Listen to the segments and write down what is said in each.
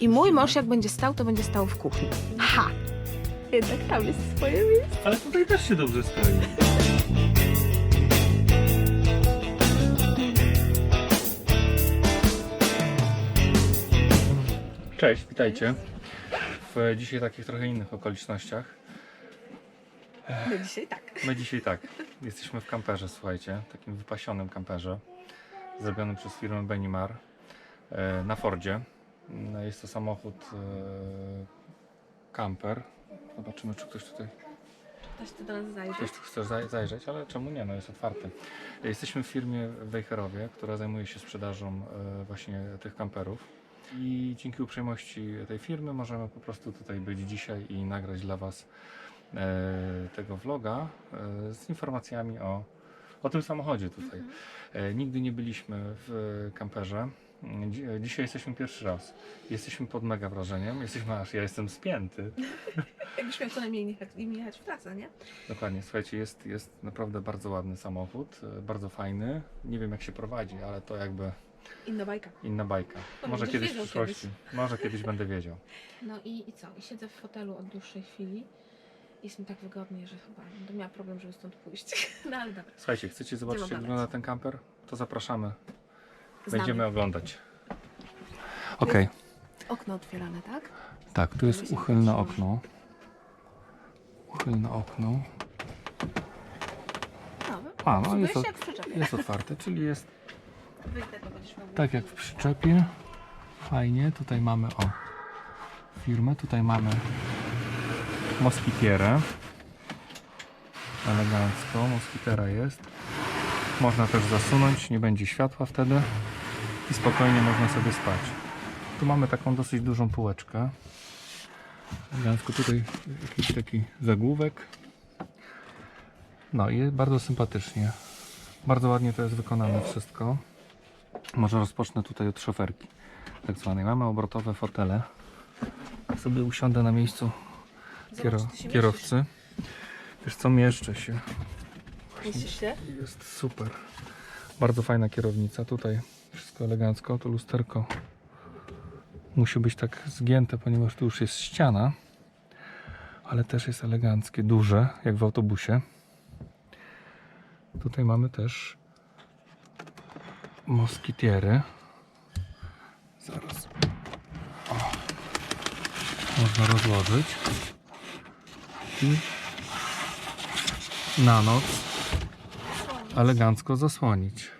I mój mąż jak będzie stał, to będzie stał w kuchni. Ha! Jednak tam jest swoje miejsce. Ale tutaj też się dobrze stoi. Cześć, witajcie. W dzisiaj takich trochę innych okolicznościach. No dzisiaj tak. My dzisiaj tak, jesteśmy w kamperze, słuchajcie, takim wypasionym kamperze, zrobionym przez firmę Benimar e, na Fordzie. No, Jest to samochód e, camper. Zobaczymy, czy ktoś tutaj Ktoś tu do nas zajrzy. Ktoś tu chce zaj- zajrzeć, ale czemu nie? No jest otwarty. Jesteśmy w firmie w Wejherowie, która zajmuje się sprzedażą e, właśnie tych kamperów. I dzięki uprzejmości tej firmy możemy po prostu tutaj być dzisiaj i nagrać dla Was e, tego vloga z informacjami o, o tym samochodzie tutaj. E, nigdy nie byliśmy w kamperze. Dzi- Dzisiaj jesteśmy pierwszy raz. Jesteśmy pod mega wrażeniem. Jesteśmy aż ja jestem spięty. Jakbyś miał co najmniej nie jechać, im jechać w trasę, nie? Dokładnie, słuchajcie, jest, jest naprawdę bardzo ładny samochód, e, bardzo fajny. Nie wiem jak się prowadzi, ale to jakby Inna bajka. inna bajka. No, Może kiedyś w przyszłości. Może kiedyś będę wiedział. No i, i co? I siedzę w fotelu od dłuższej chwili. Jest mi tak wygodnie, że chyba będę miała problem, żeby stąd pójść. No ale dobra. Słuchajcie, chcecie zobaczyć jak wygląda ten kamper? To zapraszamy. Będziemy oglądać. Okej, Okno otwierane, tak? tak, tu jest uchylne okno. Uchylne okno. No, A, no jest, o- jak w przyczepie. jest otwarte, czyli jest Wyjdę, to będziesz miał Tak jak w przyczepie. Fajnie. Tutaj mamy o firmę. Tutaj mamy moskitierę. Elegancko. Moskitera jest. Można też zasunąć. Nie będzie światła wtedy. I spokojnie można sobie spać. Tu mamy taką dosyć dużą półeczkę. Elegancko tutaj jakiś taki zagłówek. No i bardzo sympatycznie. Bardzo ładnie to jest wykonane wszystko. Może rozpocznę tutaj od szoferki tak zwanej. Mamy obrotowe fotele. Jak sobie usiądę na miejscu kiero kierowcy. Wiesz co, mieszczę się. Mieścisz się? Jest super. Bardzo fajna kierownica. Tutaj wszystko elegancko. To lusterko musi być tak zgięte, ponieważ tu już jest ściana. Ale też jest eleganckie, duże, jak w autobusie. Tutaj mamy też moskitiery. Zaraz. O. Można rozłożyć. I na noc elegancko zasłonić.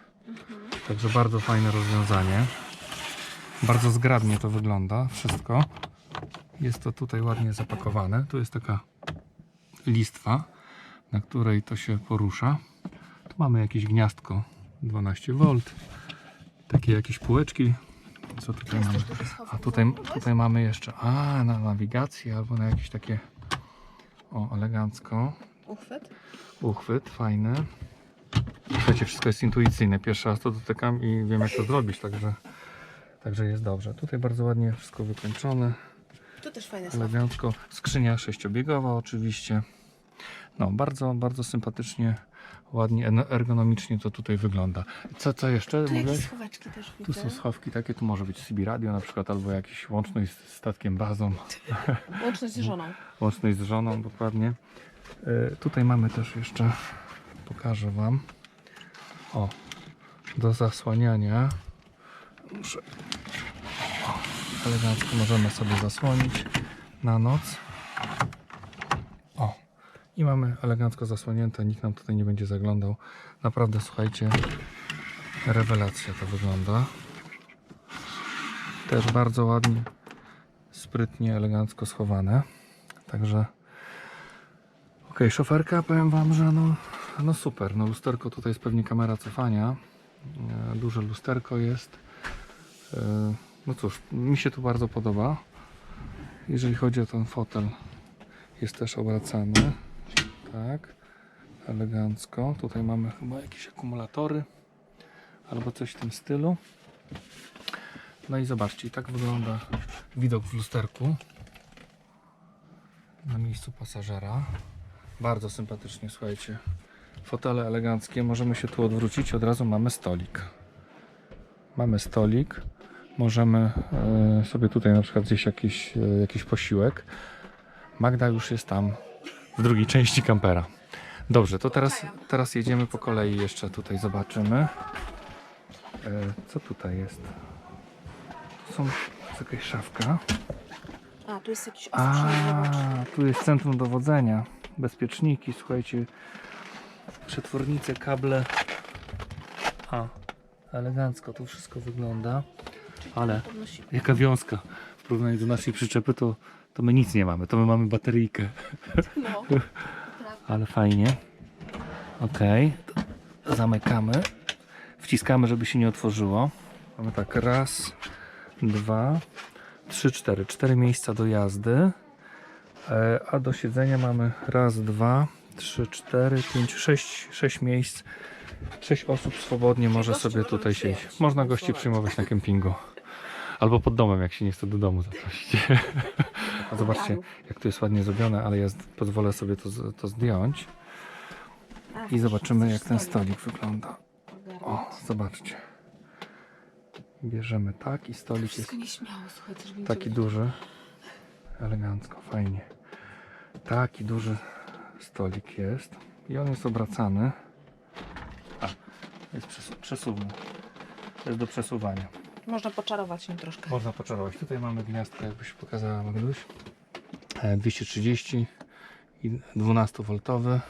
Także bardzo fajne rozwiązanie. Bardzo zgrabnie to wygląda wszystko. Jest to tutaj ładnie zapakowane. Tu jest taka listwa, na której to się porusza. Tu mamy jakieś gniazdko 12V. Takie jakieś półeczki. Co tutaj mamy? A tutaj, tutaj mamy jeszcze a, na nawigację albo na jakieś takie o, elegancko. Uchwyt? Uchwyt, fajny. Słuchajcie, wszystko jest intuicyjne. Pierwszy raz to dotykam i wiem jak to zrobić, także, także jest dobrze. Tutaj bardzo ładnie wszystko wykończone, Tu też fajne słowo. elegancko. Skrzynia sześciobiegowa oczywiście. No, bardzo, bardzo sympatycznie, ładnie, ergonomicznie to tutaj wygląda. Co, co jeszcze Tu jakieś schoweczki też Tu widzę. są schowki takie, tu może być CB radio na przykład, albo jakiś łączność z statkiem bazą. Łączność z żoną. Łączność z żoną, dokładnie. E, tutaj mamy też jeszcze, pokażę Wam. O, do zasłaniania. Muszę. O, elegancko możemy sobie zasłonić na noc. O, i mamy elegancko zasłonięte, nikt nam tutaj nie będzie zaglądał. Naprawdę, słuchajcie, rewelacja to wygląda. Też bardzo ładnie, sprytnie, elegancko schowane. Także Okej, szoferka, powiem Wam, że no, no super. No lusterko tutaj jest pewnie kamera cofania. E, Duże lusterko jest. E, No cóż, mi się tu bardzo podoba. Jeżeli chodzi o ten fotel, jest też obracany. Tak, elegancko. Tutaj mamy chyba jakieś akumulatory albo coś w tym stylu. No i zobaczcie, tak wygląda widok w lusterku na miejscu pasażera. Bardzo sympatycznie, słuchajcie. Fotele eleganckie. Możemy się tu odwrócić. Od razu mamy stolik. Mamy stolik. możemy e, sobie tutaj na przykład zjeść jakiś, e, jakiś posiłek. Magda już jest tam w drugiej części kampera. Dobrze, to teraz, teraz jedziemy po kolei jeszcze tutaj zobaczymy. E, Co tutaj jest? Tu są jest jakaś szafka. A, tu jest jakiś A, tu jest centrum dowodzenia. Bezpieczniki, słuchajcie. Przetwornice, kable. A, elegancko to wszystko wygląda. Ale jaka wiązka. W porównaniu do naszej przyczepy to, to my nic nie mamy. To my mamy bateryjkę. No. Ale fajnie. To Zamykamy. Wciskamy, żeby się nie otworzyło. Mamy tak raz, dwa, trzy, cztery. Cztery miejsca do jazdy. E, A do siedzenia mamy raz, dwa, trzy, cztery, pięć, sześć, sześć miejsc. Sześć osób swobodnie może sobie tutaj siedzieć. Można gości przyjmować na kempingu. Albo pod domem, jak się nie chce do domu zaprosić. A zobaczcie, jak to jest ładnie zrobione, ale ja pozwolę sobie to, to zdjąć i zobaczymy, jak ten stolik wygląda. O, zobaczcie. Bierzemy tak i stolik jest taki duży. Elegancko, fajnie. Taki duży stolik jest. I on jest obracany. A, jest przesu przesuwny. To jest do przesuwania. Można poczarować nim troszkę. Można poczarować. Tutaj mamy gniazdko, jakbyś pokazała Magduś. E, 230 i 12V.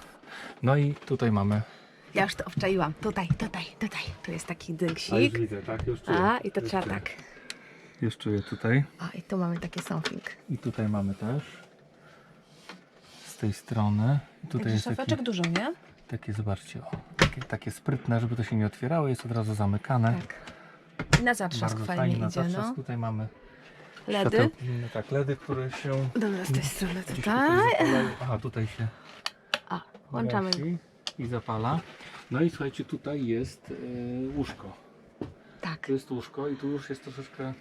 No i tutaj mamy. Ja już to obczaiłam. Tutaj, tutaj, tutaj. Tu jest taki A, już dynksik. widzę, tak? Już A, i to już trzeba czuję. tak. Już czuję tutaj. A, i tu mamy taki something. I tutaj mamy też. Z tej strony. Tutaj Taki jest taki, szafeczek dużo, nie? takie, zobaczcie, o, takie, takie sprytne, żeby to się nie otwierało. Jest od razu zamykane. Tak. Na zatrzask Bardzo fajnie fajnie na idzie, zatrzask. no. Tutaj mamy Ledy. tak, ledy, które się Dobra, z tej strony tutaj. Aha, tutaj się A, włączamy. i zapala. No i słuchajcie, tutaj jest e, łóżko. Tak. Tu jest łóżko i tu już jest troszeczkę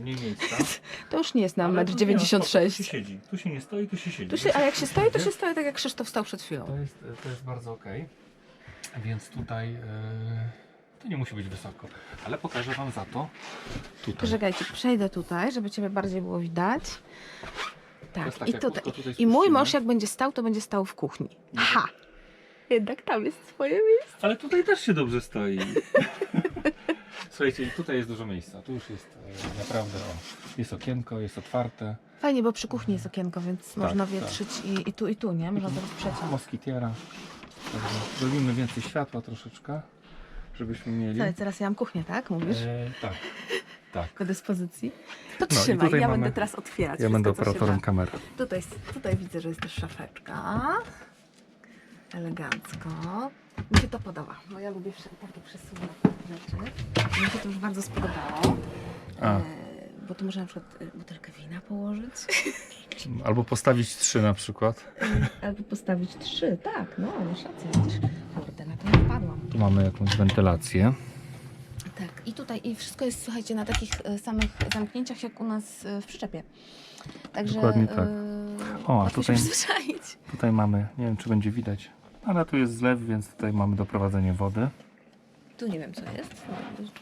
mniej miejsca. To już nie jest na Ale tu nie ma Tu się 1,96 m. siedzi. Tu się nie stoi, tu się siedzi. Tu się, a jak się stoi, to się stoi tak jak Krzysztof stał przed To chwilą. jest, to jest bardzo ok. Więc tutaj e, to nie musi być wysoko. Ale pokażę Wam za to tutaj. Poczekajcie, przejdę tutaj, żeby Ciebie bardziej było widać. Tak, tak, i jak tutaj. łóżko tutaj I mój spuścimy. mąż jak będzie stał, to będzie stał w kuchni. Aha! Jednak tam jest swoje miejsce. Ale tutaj też się dobrze stoi. Słuchajcie, tutaj jest dużo miejsca. Tu już jest e, naprawdę, o, jest okienko, jest otwarte. Fajnie, bo przy kuchni jest okienko, więc można tak. wietrzyć i, i tu, i tu, nie? Można zrobić przeciąg. Moskitiera. Także zrobimy więcej światła troszeczkę, żebyśmy mieli. Co, teraz ja mam kuchnię, tak? Mówisz? E, tak, tak. Do dyspozycji. To No i trzymaj, tutaj ja mamy- będę teraz otwierać. Ja wszystko, będę co się operatorem da. kamery. Tutaj, tutaj widzę, że jest też szafeczka. Elegancko. Mi się to podoba, bo ja lubię takie przesuwane rzeczy. Mi się to już bardzo spodobało. A. E, bo tu można na przykład e, butelkę wina położyć. Albo postawić trzy na przykład. Albo postawić trzy, tak, no, masz rację. Widzisz, kurde, na to nie wpadłam. Tu mamy jakąś wentylację. Tak, i tutaj, i wszystko jest, słuchajcie, na takich e, samych zamknięciach, jak u nas e, w przyczepie. Także, Dokładnie tak. e, O, a łatwo tutaj- się przyzwyczaić. Tutaj mamy, nie wiem czy będzie widać, ale tu jest zlew, więc tutaj mamy doprowadzenie wody. Tu nie wiem, co jest.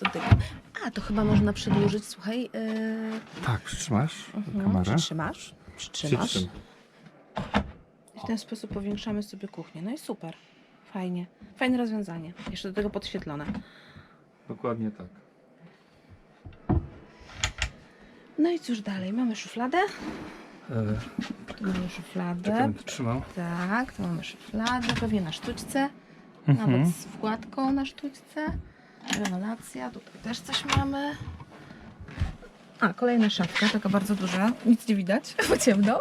Dotykam. A, to chyba można przedłużyć, słuchaj. Yy, Tak, przytrzymasz mhm, kamerę. Przytrzymasz. Przytrzymasz. Przytrzym. I w ten sposób powiększamy sobie kuchnię. No i super. Fajnie. Fajne rozwiązanie. Jeszcze do tego podświetlone. Dokładnie tak. No i cóż dalej? Mamy szufladę. Tu mamy szufladę. trzymał. Tak, tu mamy szufladę. Pewnie na sztućce. Mhm. Nawet z wkładką na sztućce. Rewelacja. Tutaj też coś mamy. A, kolejna szafka, taka bardzo duża. Nic nie widać, bo ciemno.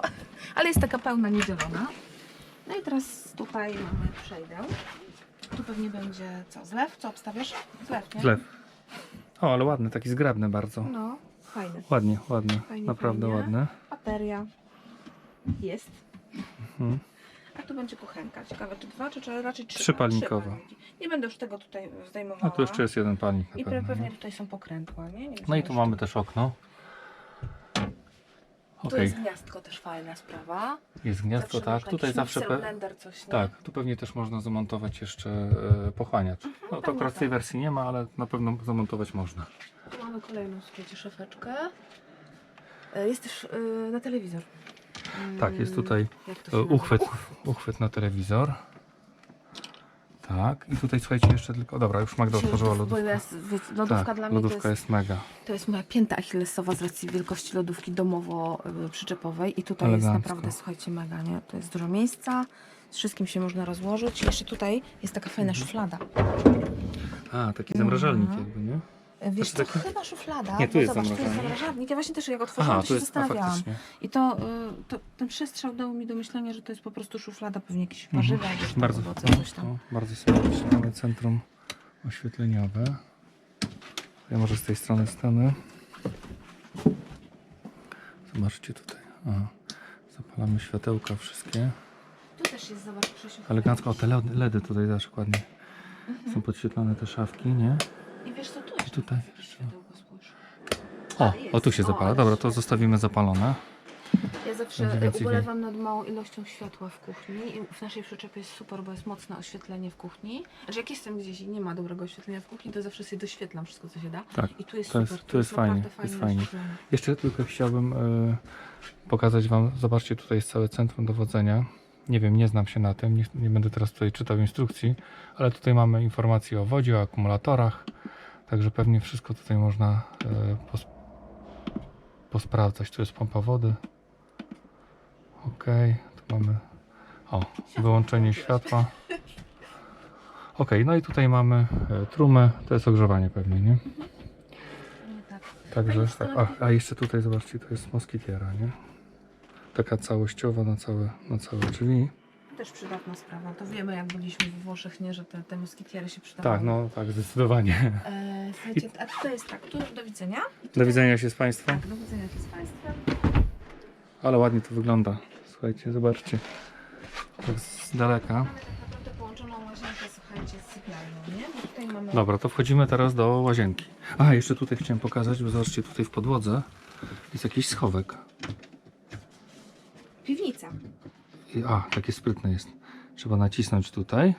Ale jest taka pełna, niedzielona. No i teraz tutaj mamy przejdę. Tu pewnie będzie co? Zlew? Co obstawiasz? Zlew, nie? Zlew. O, ale ładny, taki zgrabny bardzo. No, fajny. Ładnie, ładny. Fajnie, Naprawdę fajnie. ładny. Bateria. Jest. Mhm. A tu będzie kuchenka. Ciekawe, czy dwa, czy, czy raczej trzy? Trzypalnikowa. trzy palniki. Nie będę już tego tutaj zdejmowała. No tu jeszcze jest jeden palnik na I pe- pewno. pewnie nie? tutaj są pokrętła, nie? nie No i tu mamy też okno. Tu Okej, jest gniazdko też fajna sprawa. jest gniazdko, Zawsze tak. można Tutaj jakiś zawsze. mikser, Pe... blender, coś, nie? Tak, tu pewnie też można zamontować jeszcze e, pochłaniacz. No to pewnie akurat w tej tak. wersji nie ma, ale na pewno zamontować można. Tu mamy mamy kolejną, słuchajcie, szafeczkę. E, Jest też e, na telewizor. Tak, jest Mm, tutaj e, uchwyt, uchwyt na telewizor. Tak, i tutaj słuchajcie jeszcze tylko. Dobra, już Magda otworzyła lodów- lodówkę. Jest, wiecie, lodówka tak, dla mnie lodówka to jest, jest mega. to jest moja pięta achillesowa z racji wielkości lodówki domowo-przyczepowej. I tutaj jest Elegancko. naprawdę, słuchajcie, mega, nie? To jest dużo miejsca, z wszystkim się można rozłożyć. Jeszcze tutaj jest taka fajna Mhm. szuflada. A, taki zamrażalnik Mhm. jakby, nie? Wiesz, Znaczy to taki- chyba szuflada. Nie, tu jest zobacz, tu jest zamrażalnik. Ja właśnie też jak otworzyłam, Aha, to się jest, zastanawiałam. I to, y, to ten przestrzał dał mi do myślenia, że to jest po prostu szuflada, pewnie jakieś Mhm. warzywa, jakieś Bardzo, owoce, no, coś tam. to bardzo sympatycznie. Mamy centrum oświetleniowe. Ja może z tej strony stanę. Zobaczcie tutaj. Aha. Zapalamy światełka wszystkie. Tu też jest, zobacz, Krzysiu. Elegancko. O, te LED- LEDy tutaj też ładnie. Mhm. Są podświetlone te szafki, nie? I wiesz co, tu tutaj jest. O, jest. o tu się zapala. Dobra, to zostawimy zapalone. Ja zawsze Będzie więcej ubolewam nad małą ilością światła w kuchni i w naszej przyczepie jest super, bo jest mocne oświetlenie w kuchni. Że jak jestem gdzieś i nie ma dobrego oświetlenia w kuchni, to zawsze sobie doświetlam wszystko, co się da. Tak. I tu jest To jest- super. to jest fajnie, naprawdę jest fajne fajnie. oświetlenie. Jeszcze tylko chciałbym y, pokazać Wam, zobaczcie, tutaj jest całe centrum dowodzenia. Nie wiem, nie znam się na tym, nie, nie będę teraz tutaj czytał instrukcji, ale tutaj mamy informacje o wodzie, o akumulatorach, także pewnie wszystko tutaj można y, pos, posprawdzać. Tu jest pompa wody. Ok, tu mamy o, wyłączenie światła. Ok, no i tutaj mamy y, trumę, to jest ogrzewanie pewnie, nie? Tak. Także, tak, a, a jeszcze tutaj zobaczcie, to jest moskitiera, nie? Taka całościowa na całe, na całe drzwi. Też przydatna sprawa. To wiemy, jak byliśmy w Włoszech, nie, że te, te moskitiery się przydawały. Tak, no tak, zdecydowanie. E, słuchajcie, a tutaj jest tak, tu do widzenia. Do widzenia się z Państwem. Tak, do widzenia się z Państwem. Ale ładnie to wygląda. Słuchajcie, zobaczcie. Tak z daleka. Mamy tak naprawdę połączoną łazienkę, słuchajcie, z sypialnią, nie? Bo tutaj mamy... Dobra, to wchodzimy teraz do łazienki. A, jeszcze tutaj chciałem pokazać, bo zobaczcie, tutaj w podłodze jest jakiś schowek. I, a, takie sprytne jest. Trzeba nacisnąć tutaj.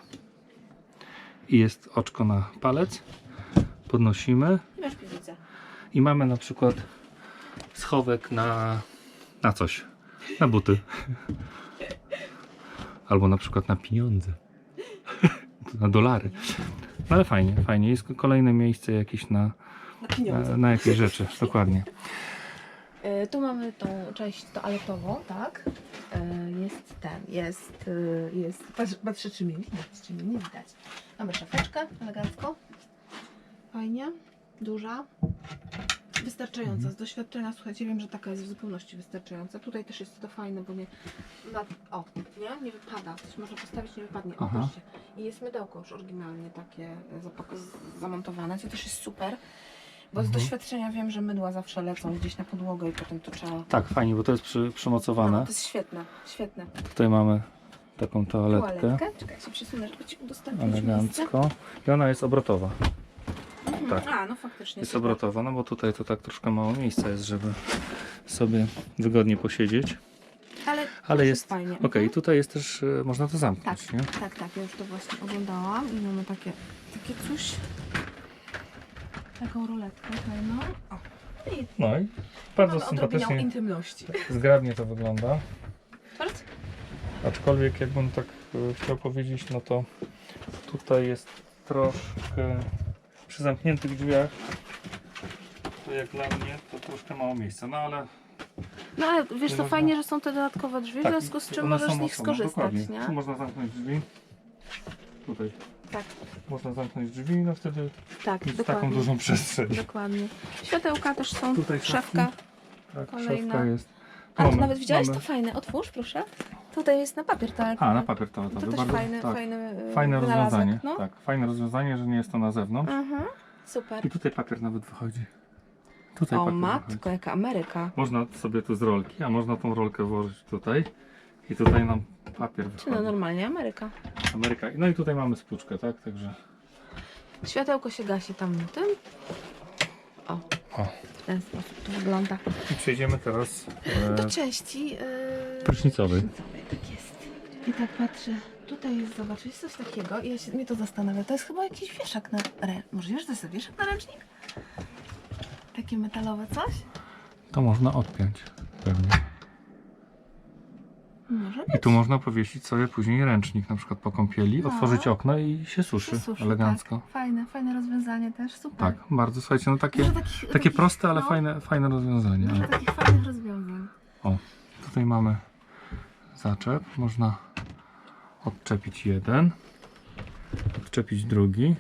I jest oczko na palec. Podnosimy. I masz piwnicę. I mamy na przykład schowek na, na coś. Na buty. Albo na przykład na pieniądze. na dolary. No ale fajnie, fajnie. Jest kolejne miejsce jakieś na, Na pieniądze. na, na jakieś rzeczy. Dokładnie. E, tu mamy tą część toaletową, tak? E, jest ten, jest, e, jest, patrz, patrzę czy mnie widać, czy mnie nie widać. Mamy szafeczkę, elegancko. Fajnie, duża. Wystarczająca, z doświadczenia, słuchajcie, wiem, że taka jest w zupełności wystarczająca. Tutaj też jest to fajne, bo nie, na, o, nie, nie wypada, coś można postawić, nie wypadnie. O, patrzcie. I jest mydełko już oryginalnie takie zamontowane, co też jest super. Bo z Mhm. doświadczenia wiem, że mydła zawsze lecą gdzieś na podłogę i potem to trzeba. Tak, fajnie, bo to jest przy, No, przymocowane. to jest świetne, świetne. Tutaj mamy taką toaletkę. Toaletkę. Czekaj, się przesunę, żeby ci udostępnić miejsce. Elegancko. I ona jest obrotowa. Mhm. tak. A, no faktycznie. Jest super. obrotowa, no bo tutaj to tak troszkę mało miejsca jest, żeby sobie wygodnie posiedzieć. Ale, Ale jest. fajnie. Okej, Mhm. tutaj jest też, e, można to Tak, zamknąć, nie? tak, tak, ja już to właśnie oglądałam i mamy takie, takie coś. Taką ruletkę fajną. O. I No i bardzo mamy sympatycznie, intymności. zgrabnie to wygląda. Bardzo Aczkolwiek jakbym tak e, chciał powiedzieć, no to tutaj jest troszkę przy zamkniętych drzwiach. To jak dla mnie to troszkę mało miejsca, no ale No ale wiesz co, można- fajnie, że są te dodatkowe drzwi, w tak, związku z czym one możesz są z nich osobno, skorzystać, dokładnie. nie? Tu można zamknąć drzwi. Tutaj Tak, można zamknąć drzwi, no wtedy tak, mieć taką dokładnie. dużą przestrzeń. Dokładnie. Światełka też są, Tutaj szafka. Tak, Kolejna. szafka jest. A, Mamy- tu nawet widziałeś mamy- to fajne? Otwórz, proszę. Tutaj jest na papier toaletowy. A, na papier toaletowy. To też Bardzo, fajne, tak, fajne, y, fajne wynalazek, rozwiązanie. No. Tak, fajne rozwiązanie, że nie jest to na zewnątrz. Mhm, super. I tutaj papier nawet wychodzi. Tutaj O papier wychodzi. matko, jaka Ameryka. Można sobie tu z rolki, a można tą rolkę włożyć tutaj. I tutaj nam papier Czy no wychodzi. normalnie Ameryka. Ameryka. No i tutaj mamy spłuczkę, tak? Także. Światełko się gasi tam na tym. O, O. w ten sposób to wygląda. I przejdziemy teraz e, Do części yy... prysznicowej. prysznicowej, tak jest. I tak patrzę. Tutaj jest, zobacz, jest coś takiego i ja się, mnie to zastanawia. To jest chyba jakiś wieszak na rę... Możliwe, że to jest wieszak na ręcznik? Takie metalowe coś? To można odpiąć pewnie. I tu można powiesić sobie później ręcznik, na przykład po kąpieli, No. otworzyć okno i się suszy, Się suszy, elegancko. Tak. Fajne, fajne rozwiązanie też, super. Tak, bardzo, słuchajcie, no takie, takich, takie takich, proste, ale no, fajne, fajne rozwiązanie. Dużo takich fajnych rozwiązań. O, tutaj mamy zaczep, można odczepić jeden, odczepić drugi,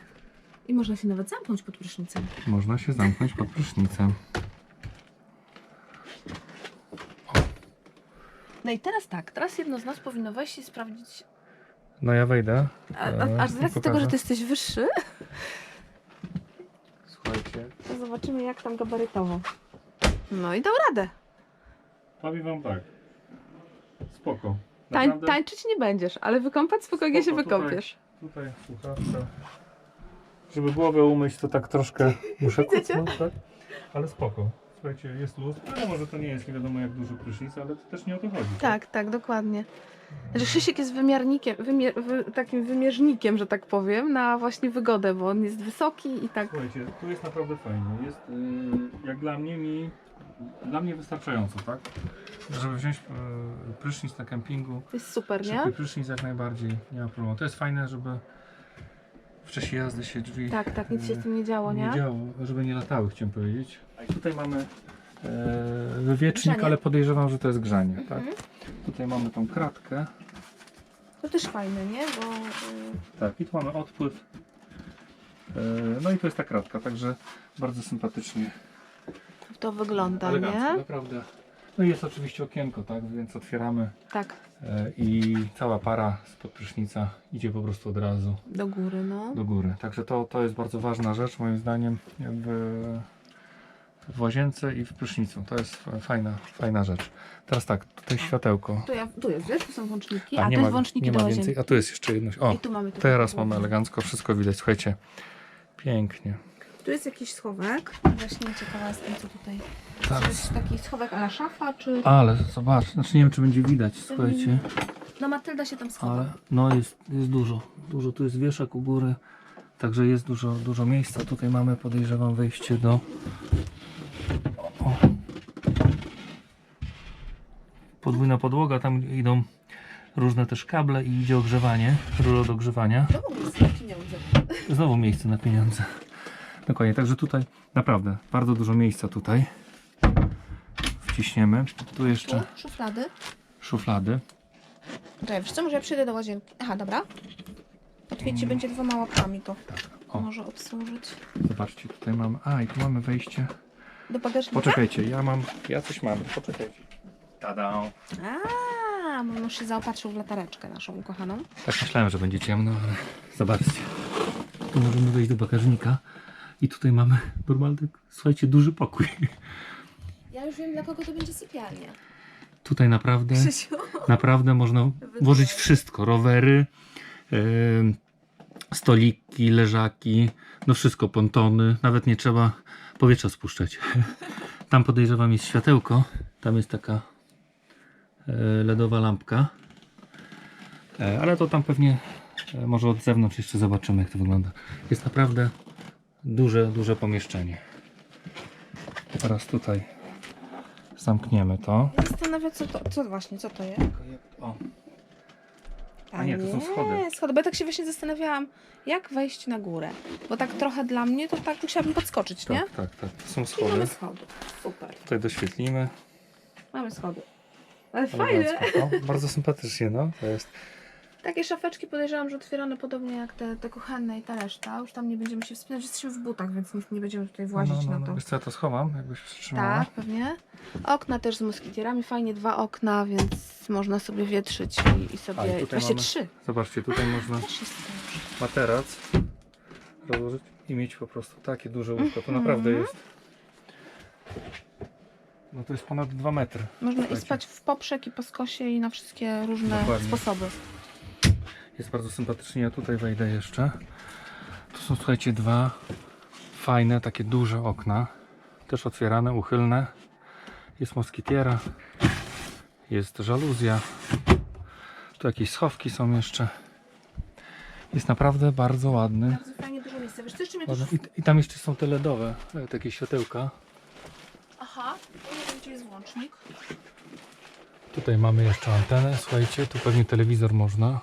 I można się nawet zamknąć pod prysznicem. można się zamknąć pod prysznicem. No i teraz tak, teraz jedno z nas powinno wejść i sprawdzić. No ja wejdę. A, a, e, a z racji tego, że ty jesteś wyższy, Słuchajcie, to zobaczymy jak tam gabarytowo. No i dał radę. powiem wam tak, spoko. Tań, Naprawdę tańczyć nie będziesz, ale wykąpać spokojnie Spoko, się tutaj. wykąpiesz. Tutaj słuchawka. Żeby głowę umyć, to tak troszkę muszę Widzicie? kucnąć, tak? Ale spoko. Słuchajcie, jest luz. No może to nie jest nie wiadomo jak duży prysznic, ale to też nie o to chodzi. Tak, tak, dokładnie. Że Krzysiek jest wymiarnikiem, wymier, wy, takim wymierznikiem, że tak powiem, na właśnie wygodę, bo on jest wysoki i tak. Słuchajcie, tu jest naprawdę fajnie. Jest yy, jak dla mnie mi dla mnie wystarczająco, tak? Żeby wziąć yy, prysznic na kempingu. To jest super, nie? Szybki prysznic jak najbardziej, nie ma problemu. To jest fajne, żeby w czasie jazdy się drzwi Tak, tak, nic się yy, z tym nie działo, nie? nie działo, żeby nie latały, chciałem powiedzieć. A i tutaj mamy e, wywiecznik, Grzanie. ale podejrzewam, że to jest grzanie, tak? Mhm. Tutaj mamy tą kratkę, To też fajne, nie? Bo y, tak, i tu mamy odpływ. E, no i to jest ta kratka, także bardzo sympatycznie, to wygląda, nie? naprawdę. No i jest oczywiście okienko, tak, więc otwieramy Tak, e, i cała para spod prysznica idzie po prostu od razu do góry, no. do góry. Także to, to jest bardzo ważna rzecz moim zdaniem w, w łazience i w prysznicu. To jest fajna, fajna rzecz. Teraz tak, tutaj światełko. Tu, ja, tu jest, wiesz, tu są włączniki, a, ma, jest włączniki nie do ma łazienki. więcej. A tu jest jeszcze jedno. O, I tu mamy tu teraz mamy elegancko, wszystko widać. Słuchajcie, pięknie. Tu jest jakiś schowek. Właśnie ciekawa jestem, co tutaj. To Zaraz. jest taki schowek a la szafa, czy... Ale zobacz, znaczy nie wiem czy będzie widać, słuchajcie. No Matylda się tam schowa. Ale no jest, jest dużo. Dużo tu jest wieszak u góry. Także jest dużo, dużo miejsca. Tutaj mamy podejrzewam wejście do. O. Podwójna podłoga, tam idą różne też kable i idzie ogrzewanie, ruro do ogrzewania. No bo jest pieniądze. Znowu miejsce na pieniądze. Dokładnie, także tutaj naprawdę bardzo dużo miejsca tutaj. Wciśniemy. Tu jeszcze Tu szuflady. szuflady. Czekaj, wiesz co, może ja przyjdę do łazienki. Aha, dobra. Otwiecie będzie dwoma łapkami to. O. Może obsłużyć. Zobaczcie, tutaj mamy. A, i tu mamy wejście. Do bagażnika? Poczekajcie, ja mam. Ja coś mam. Poczekajcie. Tada! A, mój mąż się zaopatrzył w latareczkę naszą ukochaną. Tak myślałem, że będzie ciemno, ale zobaczcie. Tu możemy wejść do bagażnika. I tutaj mamy normalny, słuchajcie, duży pokój. Ja już wiem, dla kogo to będzie sypialnia. Tutaj naprawdę, Krzysiu. naprawdę można włożyć wszystko. Rowery, em, stoliki, leżaki, no wszystko, pontony. Nawet nie trzeba powietrza spuszczać. Tam podejrzewam jest światełko. Tam jest taka e, LEDowa lampka. E, Ale to tam pewnie e, może od zewnątrz jeszcze zobaczymy jak to wygląda. Jest naprawdę duże, duże pomieszczenie. Teraz tutaj zamkniemy to. Ja Zastanawiam co to, co właśnie, co to jest? O, A nie, to są schody. schody. Bo ja tak się właśnie zastanawiałam, jak wejść na górę. Bo tak trochę dla mnie to tak musiałabym podskoczyć, nie? tak, tak, tak. To są I schody. mamy schody. Super. Tutaj doświetlimy. Mamy schody. Ale fajne. Elegancko. O, bardzo sympatycznie, no. To jest. Takie szafeczki podejrzewam, że otwierane podobnie jak te, te kuchenne i ta reszta. Już tam nie będziemy się wspinać, jesteśmy w butach, więc nic nie będziemy tutaj włazić no, no, na no. to. Wiesz co, ja to schowam, jakbyś wstrzymała. Tak, pewnie. Okna też z moskitierami, fajnie dwa okna, więc można sobie wietrzyć i, i sobie. A, i Właściwie mamy- trzy. Zobaczcie, tutaj można materac rozłożyć i mieć po prostu takie duże łóżko. To Mhm. naprawdę jest. No to jest ponad 2 metry. Można i spać w poprzek i po skosie i na wszystkie różne Dokładnie. sposoby. Jest bardzo sympatycznie. Ja tutaj wejdę jeszcze. Tu są, słuchajcie, dwa fajne, takie duże okna. Też otwierane, uchylne. Jest moskitiera. Jest żaluzja. Tu jakieś schowki są jeszcze. Jest naprawdę bardzo ładny. Bardzo fajnie dużo miejsca. Wiesz, co też... I, I tam jeszcze są te LEDowe, e, takie światełka. podłącznik. Tutaj mamy jeszcze antenę, słuchajcie, tu pewnie telewizor można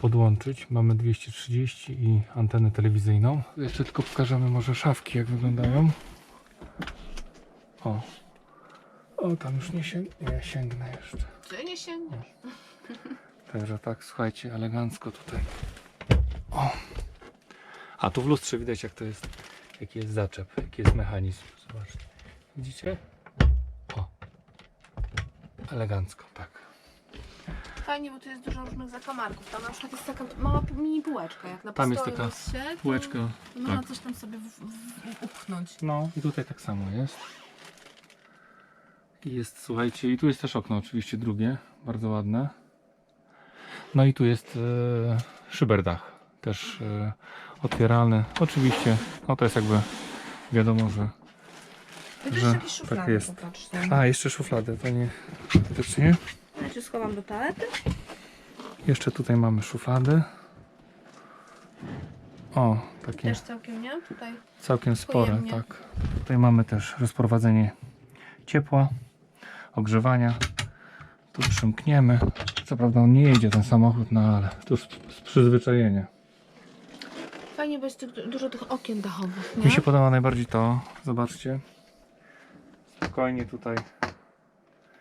podłączyć. Mamy 230 i antenę telewizyjną. Jeszcze tylko pokażemy może szafki, jak wyglądają. O, o tam już nie, sięg nie sięgnę jeszcze. Ty nie sięgniesz. Także tak, słuchajcie, elegancko tutaj. O. A tu w lustrze widać jak to jest, jaki jest zaczep, jaki jest mechanizm. Zobaczcie. Widzicie? O. Elegancko, tak. Fajnie, bo tu jest dużo różnych zakamarków. Tam na przykład jest taka mała mini półeczka, jak na Tam jest postoju taka się, to Półeczka. Można Tak. coś tam sobie w, w, upchnąć. No i tutaj tak samo jest. I jest, słuchajcie, i tu jest też okno oczywiście drugie, bardzo ładne. No i tu jest e, szyberdach, też e, otwieralny. Oczywiście, no to jest jakby wiadomo, że... Tu Że jeszcze jakieś tak szuflady, jest. popatrz. A, jeszcze szuflady, to nie... Faktycznie. Cię schowam do toalety. Jeszcze tutaj mamy szuflady. O, takie Też całkiem, nie? Tutaj. całkiem spore, pojemnie. tak. Tutaj mamy też rozprowadzenie ciepła, ogrzewania. Tu przymkniemy. Co prawda on nie jedzie ten samochód, no ale to już z przyzwyczajenia. Fajnie, bo jest tych, dużo tych okien dachowych, nie? Mi się podoba najbardziej to, zobaczcie. Spokojnie tutaj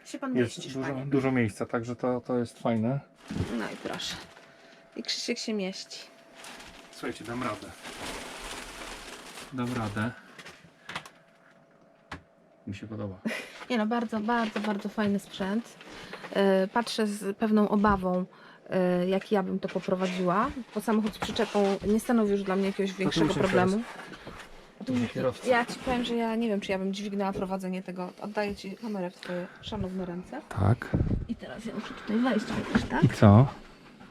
się pan jest mieścisz, dużo, panie. dużo miejsca, także to, to jest fajne. No i proszę. I Krzysiek się mieści. Słuchajcie, dam radę. Dam radę. Mi się podoba. Nie no, bardzo, bardzo, bardzo fajny sprzęt. Yy, Patrzę z pewną obawą, yy, jak ja bym to poprowadziła, bo samochód z przyczepą nie stanowi już dla mnie jakiegoś większego problemu. Kierowca. Ja Ci powiem, że ja nie wiem, czy ja bym dźwignęła prowadzenie tego. Oddaję Ci kamerę w Twoje szanowne ręce. Tak. I teraz ja muszę tutaj wejść chociaż, tak? I co?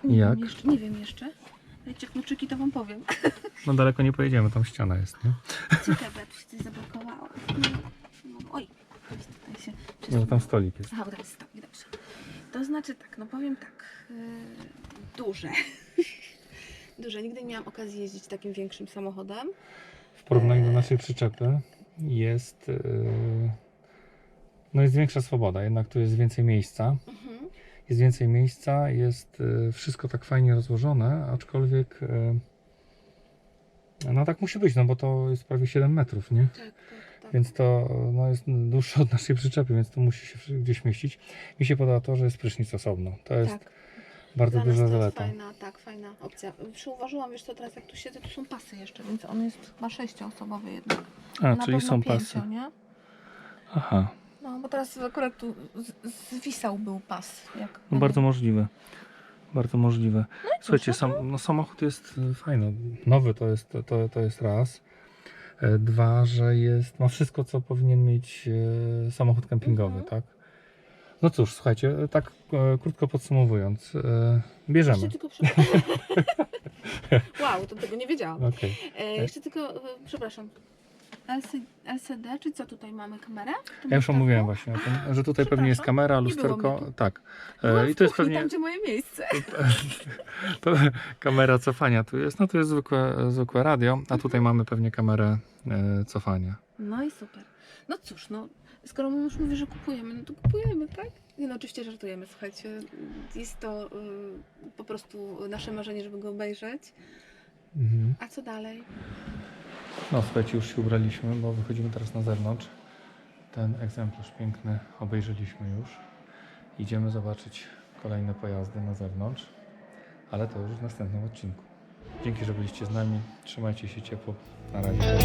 Nie Jak? Wiem jeszcze, nie wiem jeszcze. Dajcie kluczyki, to Wam powiem. No daleko nie pojedziemy, tam ściana jest, nie? Ciekawe, jak tu się coś zablokowało. No, oj, gdzieś tutaj się... No tam stolik jest. Aha, bo tam jest stopnik, dobrze. To znaczy tak, no powiem tak, yy, duże. duże. Nigdy nie miałam okazji jeździć takim większym samochodem. W porównaniu do naszej przyczepy jest... Yy... No jest większa swoboda, jednak tu jest więcej miejsca. Mhm. Jest więcej miejsca, jest yy, wszystko tak fajnie rozłożone, aczkolwiek... No tak musi być, no bo to jest prawie 7 metrów, nie? Tak, tak, tak. Więc to no, jest dłuższe od naszej przyczepy, więc to musi się gdzieś mieścić. Mi się podoba to, że jest prysznic osobno. To jest tak. Bardzo Dla nas duża to jest zaleta. fajna, tak, fajna opcja. Przyuważyłam, wiesz co, teraz jak tu siedzę, tu są pasy jeszcze, więc on jest chyba sześcioosobowy jednak. A, Na czyli pewno są pięcio, pasy. nie? Aha, No, bo teraz akurat tu z- zwisał był pas. Jak no bardzo możliwe. Bardzo możliwe. Słuchajcie, proszę. sam, no samochód jest e, fajny. Nowy to jest, to, to jest raz. E, Dwa, że jest, ma wszystko, co powinien mieć e, samochód kempingowy, Mhm. tak? No cóż, słuchajcie, e, tak e, krótko podsumowując, e, bierzemy. Jeszcze tylko przy... wow, to tego nie wiedziałam. Okej. E, jeszcze tylko, e, przepraszam. LC, LCD, czy co tutaj mamy kamerę? Tu Ja już omówiłem właśnie o tym, że tutaj pewnie jest Przepraszam, kamera, nie było lusterko. mnie. Tak. E, I to jest pewnie Tam, gdzie moje miejsce. to, kamera cofania tu jest. No to jest zwykłe, zwykłe radio, a tutaj mamy pewnie kamerę e, cofania. No i super. No cóż, no, skoro my już mówi, że kupujemy, no to kupujemy, tak? Nie no, oczywiście żartujemy, słuchajcie. Jest to y, po prostu nasze marzenie, żeby go obejrzeć. Mhm. A co dalej? No słuchajcie, już się ubraliśmy, bo wychodzimy teraz na zewnątrz. Ten egzemplarz piękny obejrzeliśmy już. Idziemy zobaczyć kolejne pojazdy na zewnątrz, ale to już w następnym odcinku. Dzięki, że byliście z nami. Trzymajcie się ciepło. Na razie.